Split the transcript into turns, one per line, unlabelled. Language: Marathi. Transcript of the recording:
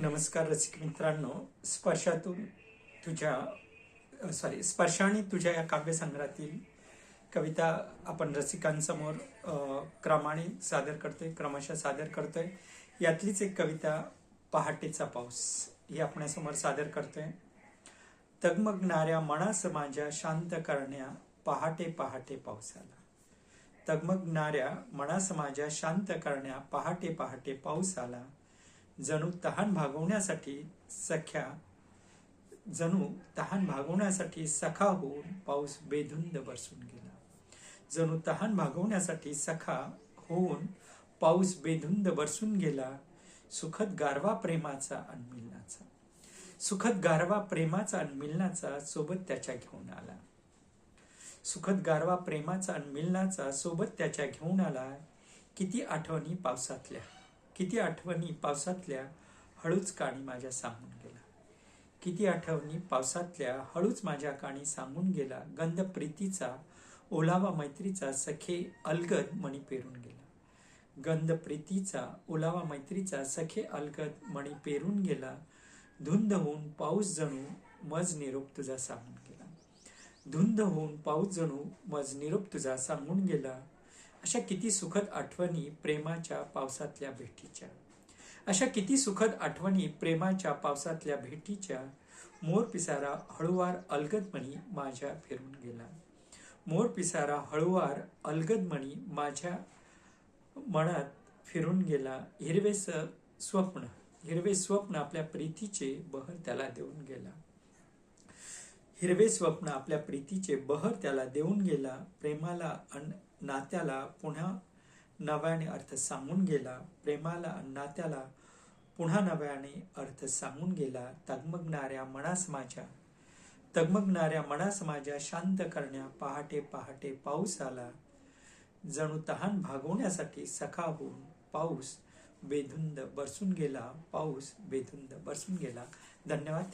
नमस्कार रसिक मित्रांनो. स्पर्शातून तुझ्या सॉरी स्पर्शाने तुझ्या या काव्यसंग्रहातील कविता आपण रसिकांसमोर क्रमाने सादर करतोय क्रमशः सादर करतोय. यातलीच एक कविता पहाटेचा पाऊस ही आपणासमोर सादर करतोय. तगमगणाऱ्या मनास माझ्या शांत करण्या पहाटे पहाटे पावसाला. तगमगणाऱ्या मनास माझ्या शांत करण्या पहाटे पहाटे पाऊस आला जणू तहान भागवण्यासाठी सख्या जणू तहान भागवण्यासाठी सखा होऊन पाऊस बेधुंद बरसून गेला. जणू तहान भागवण्यासाठी सखा होऊन पाऊस बेधुंद बरसून गेला सुखद गारवा प्रेमाचा अनमिलनाचा सुखद गारवा प्रेमाचा अनमिलनाचा सोबत त्याच्या घेऊन आला. सुखद गारवा प्रेमाचा अनमिलनाचा सोबत त्याच्या घेऊन आला किती आठवणी पावसातल्या. किती आठवणी पावसातल्या हळूच काणी माझ्या सांगून गेला. किती आठवणी पावसातल्या हळूच माझ्या काणी सांगून गेला. गंध प्रीतीचा ओलावा मैत्रीचा सखे अलगद मणी पेरून गेला. गंध प्रीतीचा ओलावा मैत्रीचा सखे अलगद मणी पेरून गेला. धुंद होऊन पाऊस जणू मज निरोप तुझा सांगून गेला. धुंद होऊन पाऊस जणू मज निरोप तुझा सांगून गेला. अशा किती सुखद आठवणी प्रेमाच्या पावसातल्या भेटीच्या? अशा किती सुखद आठवणी प्रेमाच्या पावसातल्या भेटीच्या? मोर पिसारा हळुवार अलगदमणी माझ्या फिरून गेला. मोर पिसारा हळुवार अलगदमणी माझ्या मनात फिरून गेला. हिरवे स स्वप्न हिरवे स्वप्न आपल्या प्रीतीचे बहर त्याला देऊन गेला. हिरवे स्वप्न आपल्या प्रीतीचे बहर त्याला देऊन गेला प्रेमाला अन नात्याला पुन्हा नव्याने अर्थ सांगून गेला प्रेमाला अन नात्याला पुन्हा नव्याने अर्थ सांगून गेला तगमगणाऱ्या मनास माझ्या तगमगणाऱ्या मनास माझ्या शांत करण्या पहाटे पहाटे पाऊस आला. जणू तहान भागवण्यासाठी सखा होऊन पाऊस बेधुंद बरसून गेला पाऊस बेधुंद बरसून गेला. धन्यवाद.